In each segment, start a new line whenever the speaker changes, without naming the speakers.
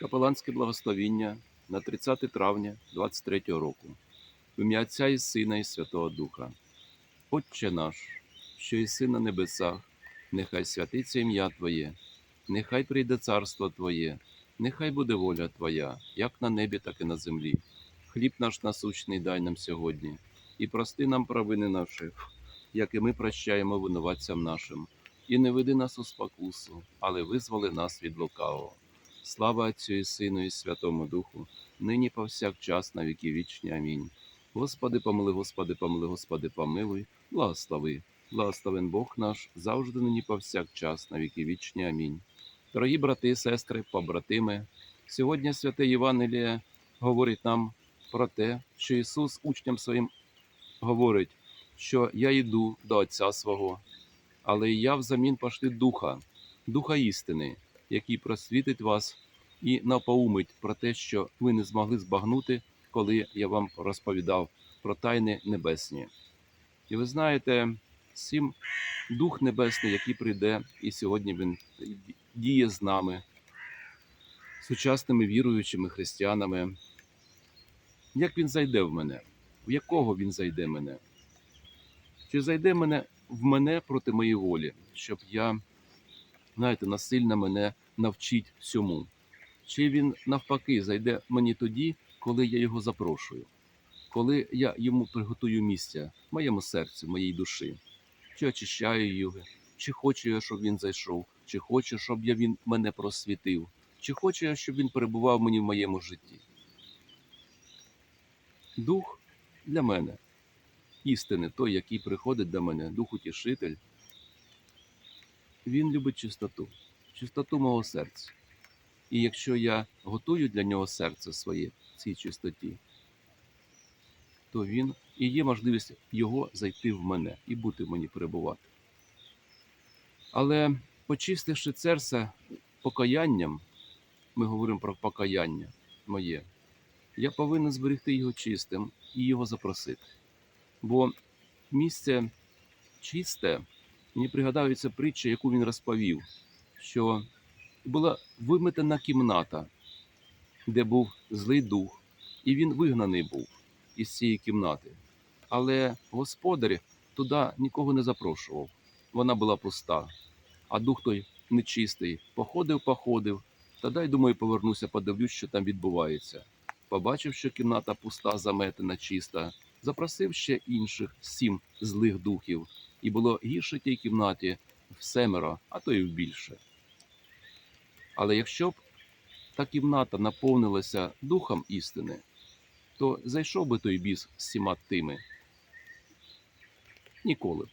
Капеланське благословіння на 30 травня 23 року. В ім'я Отця і Сина і Святого Духа. Отче наш, що єси на небесах, нехай святиться ім'я Твоє, нехай прийде царство Твоє, нехай буде воля Твоя, як на небі, так і на землі. Хліб наш насущний дай нам сьогодні, і прости нам провини наші, як і ми прощаємо винуватцям нашим. І не веди нас у спокусу, але визволи нас від лукавого. Слава Отцю і Сину і Святому Духу, нині повсякчас на віки вічні. Амінь. Господи, помили, Господи, помили, Господи, помилуй, благослови. Благословен Бог наш, завжди нині повсякчас на віки вічні. Амінь. Дорогі брати сестри, побратими, сьогодні святе Євангеліє говорить нам про те, що Ісус учням своїм говорить, що я йду до Отця свого, але я взамін пошли Духа, Духа істини, який просвітить вас і напоумить про те, що ви не змогли збагнути, коли я вам розповідав про тайни небесні. І ви знаєте, сім Дух Небесний, який прийде, і сьогодні він діє з нами, сучасними віруючими християнами. Як він зайде в мене? В якого він зайде мене? Чи зайде мене в мене проти моєї волі, щоб я, знаєте, насильно мене навчить всьому? Чи він навпаки зайде мені тоді, коли я його запрошую, коли я йому приготую місця моєму серці, в моїй душі, чи очищаю його, чи хочу я, щоб він зайшов, чи хочу, щоб я він мене просвітив, чи хочу я, щоб він перебував мені в моєму житті. Дух для мене, істини, той, який приходить до мене, дух утішитель, він любить чистоту, чистоту мого серця. І якщо я готую для нього серце своє в цій чистоті, то він і є можливість його зайти в мене і бути в мені перебувати. Але почистивши серце покаянням, ми говоримо про покаяння моє, я повинен зберегти його чистим і його запросити. Бо місце чисте, мені пригадаються притча, яку він розповів, що була виметена кімната, де був злий дух, і він вигнаний був із цієї кімнати. Але господар туди нікого не запрошував. Вона була пуста, а дух той нечистий походив, походив, та дай, думаю, повернуся, подивлюсь, що там відбувається. Побачив, що кімната пуста, заметена, чиста, запросив ще інших сім злих духів, і було гірше тій кімнаті в семеро, а то й в більше. Але якщо б та кімната наповнилася духом істини, то зайшов би той біс з сіма тими. Ніколи б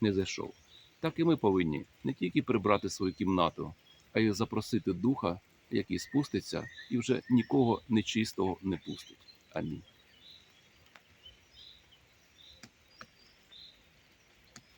не зайшов. Так і ми повинні не тільки прибрати свою кімнату, а й запросити духа, який спуститься і вже нікого нечистого не пустить. Амінь.